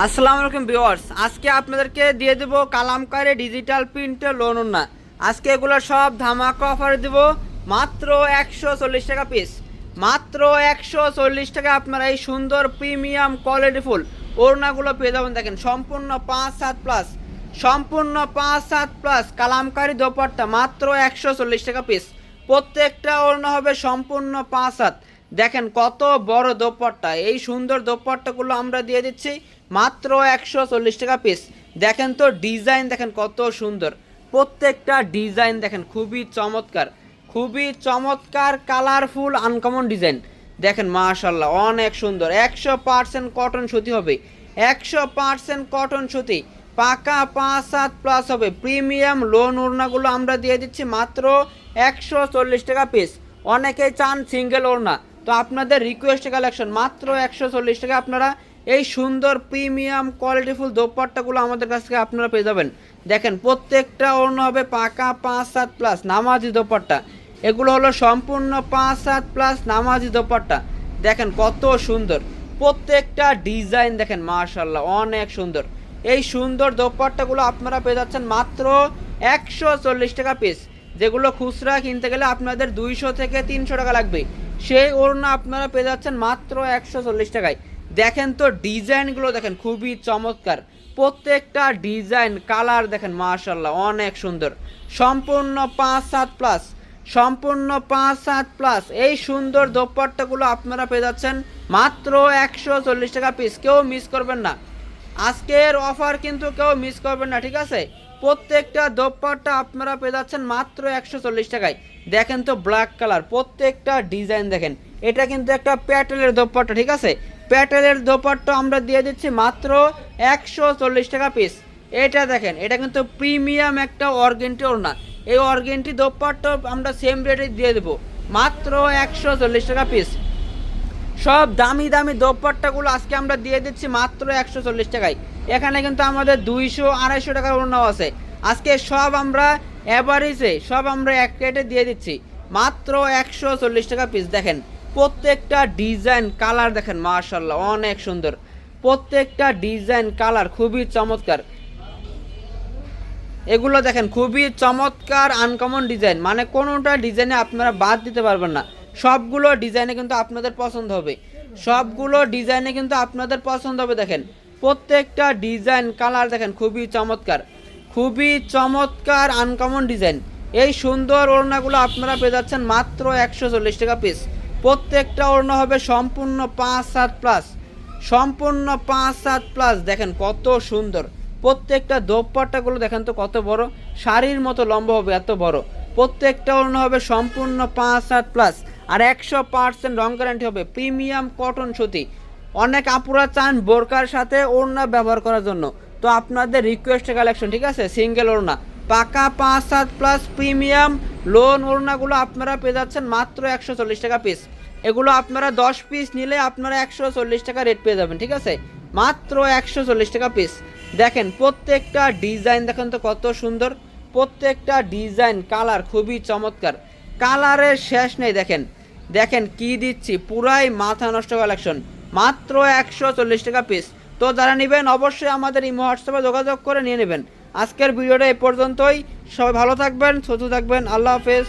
আসসালামু আলাইকুম ভিউয়ার্স। আজকে আপনাদেরকে দিয়ে দেবো কালামকারে ডিজিটাল প্রিন্টে লোন না আজকে এগুলো সব ধামাকা অফারে দেব। মাত্র একশো চল্লিশ টাকা পিস মাত্র একশো চল্লিশ টাকা আপনারা এই সুন্দর প্রিমিয়াম কোয়ালিটি ফুল ওড়নাগুলো পেয়ে যাবেন। দেখেন, সম্পূর্ণ পাঁচ সাত প্লাস সম্পূর্ণ পাঁচ সাত প্লাস কালামকারি দোপাট্টা মাত্র একশো চল্লিশ টাকা পিস প্রত্যেকটা ওড়না হবে সম্পূর্ণ পাঁচ হাত দেখেন কত বড় দোপাট্টা। এই সুন্দর দোপাট্টাগুলো আমরা দিয়ে দিচ্ছি মাত্র একশো চল্লিশ টাকা পিস দেখেন তো ডিজাইন দেখেন কত সুন্দর। প্রত্যেকটা ডিজাইন দেখেন খুবই চমৎকার। খুবই চমৎকার কালারফুল আনকমন ডিজাইন দেখেন মাশাল্লাহ অনেক সুন্দর। একশো পার্সেন্ট কটন সুতি হবে। একশো পার্সেন্ট কটন সুতি। পাকা পাঁচ সাত প্লাস হবে। প্রিমিয়াম লোন ওড়নাগুলো আমরা দিয়ে দিচ্ছি মাত্র একশো চল্লিশ টাকা পিস অনেকে চান সিঙ্গেল ওড়না। তো আপনাদের রিকোয়েস্ট কালেকশন মাত্র একশো চল্লিশ টাকা। আপনারা এই সুন্দর প্রিমিয়াম কোয়ালিটিফুল দোপাট্টাগুলো আমাদের কাছ থেকে আপনারা পেয়ে যাবেন। দেখেন, প্রত্যেকটা ওড়না হবে পাকা পাঁচ সাত প্লাস নামাজি দোপাট্টা। এগুলো হলো সম্পূর্ণ পাঁচ সাত প্লাস নামাজি দোপাট্টা। দেখেন, কত সুন্দর। প্রত্যেকটা ডিজাইন দেখেন মাশাল্লাহ অনেক সুন্দর। এই সুন্দর দোপাট্টাগুলো আপনারা পেয়ে যাচ্ছেন মাত্র একশো চল্লিশ টাকা পিস যেগুলো খুচরা কিনতে গেলে আপনাদের দুইশো থেকে তিনশো টাকা লাগবে। সেই ওড়না আপনারা পেয়ে যাচ্ছেন মাত্র একশো চল্লিশ টাকায়। দেখেন তো ডিজাইনগুলো দেখেন, খুবই চমৎকার। প্রত্যেকটা ডিজাইন, কালার দেখেন মাশাল্লাহ অনেক সুন্দর। সম্পূর্ণ পাঁচ সাত প্লাস, সম্পূর্ণ পাঁচ সাত প্লাস। এই সুন্দর দোপাট্টাগুলো আপনারা পেয়ে যাচ্ছেন মাত্র একশো চল্লিশ টাকা পিস। কেউ মিস করবেন না। আজকের অফার কিন্তু কেউ মিস করবেন না, ঠিক আছে? প্রত্যেকটা দোপাট্টা আপনারা পেয়ে যাচ্ছেন মাত্র একশো চল্লিশ টাকায়। দেখেন তো ব্ল্যাক কালার প্রত্যেকটা ডিজাইন দেখেন। এটা কিন্তু একটা প্যাটেলের দোপাট্টা, ঠিক আছে? প্যাটেলের দোপাট্টা আমরা দিয়ে দিচ্ছি মাত্র একশো চল্লিশ টাকা পিস এটা দেখেন, এটা কিন্তু প্রিমিয়াম একটা অর্গেন্টি ওড়না। এই অর্গেন্টি দোপাট্টা আমরা সেম রেটে দিয়ে দেবো। মাত্র একশো চল্লিশ টাকা পিস সব দামি দামি দোপাট্টাগুলো আজকে আমরা দিয়ে দিচ্ছি মাত্র একশো চল্লিশ টাকায়। এখানে কিন্তু আমাদের দুইশো, আড়াইশো টাকার ওড়নাও আছে। আজকে সব আমরা অ্যাভারেজে সব আমরা এক রেটে দিয়ে দিচ্ছি। মাত্র একশো চল্লিশ টাকা পিস দেখেন, প্রত্যেকটা ডিজাইন কালার দেখেন মার্শাল্লাহ অনেক সুন্দর। প্রত্যেকটা ডিজাইন কালার খুবই চমৎকার। এগুলো দেখেন, খুবই চমৎকার আনকমন ডিজাইন মানে কোনোটা ডিজাইনে আপনারা বাদ দিতে পারবেন না। সবগুলো ডিজাইনে কিন্তু আপনাদের পছন্দ হবে। সবগুলো ডিজাইনে কিন্তু আপনাদের পছন্দ হবে, দেখেন। প্রত্যেকটা ডিজাইন কালার দেখেন, খুবই চমৎকার। খুবই চমৎকার আনকমন ডিজাইন এই সুন্দর ওড়নাগুলো আপনারা পেয়ে যাচ্ছেন মাত্র একশো চল্লিশ টাকা পিস প্রত্যেকটা ওড়না হবে সম্পূর্ণ পাঁচ সাত প্লাস সম্পূর্ণ পাঁচ সাত প্লাস দেখেন কত সুন্দর। প্রত্যেকটা দোপাট্টাগুলো দেখেন তো কত বড়। শাড়ির মতো লম্বা হবে, এত বড়। প্রত্যেকটা ওড়না হবে সম্পূর্ণ পাঁচ সাত প্লাস আর একশো পার্সেন্ট রং গ্যারান্টি হবে। প্রিমিয়াম কটন সুতি। অনেক আপুরা চান বোরকার সাথে ওড়না ব্যবহার করার জন্য। তো আপনাদের রিকোয়েস্ট কালেকশন ঠিক আছে? সিঙ্গেল ওড়না। পাকা পাঁচ সাত প্লাস প্রিমিয়াম লোন ওড়নাগুলো আপনারা পেয়ে যাচ্ছেন মাত্র একশো চল্লিশ টাকা পিস এগুলো আপনারা দশ পিস নিলে আপনারা একশো চল্লিশ টাকা রেট পেয়ে যাবেন, ঠিক আছে? মাত্র একশো চল্লিশ টাকা পিস দেখেন, প্রত্যেকটা ডিজাইন দেখেন তো কত সুন্দর। প্রত্যেকটা ডিজাইন কালার খুবই চমৎকার। কালারের শেষ নেই, দেখেন। দেখেন কি দিচ্ছি, পুরাই মাথা নষ্ট কালেকশন মাত্র একশো চল্লিশ টাকা পিস তো যারা নেবেন, অবশ্যই আমাদের এই হোয়াটসঅ্যাপে যোগাযোগ করে নিয়ে নেবেন। আজকের ভিডিওটা এ পর্যন্তই। সবাই ভালো থাকবেন, সুস্থ থাকবেন। আল্লাহ হাফেজ।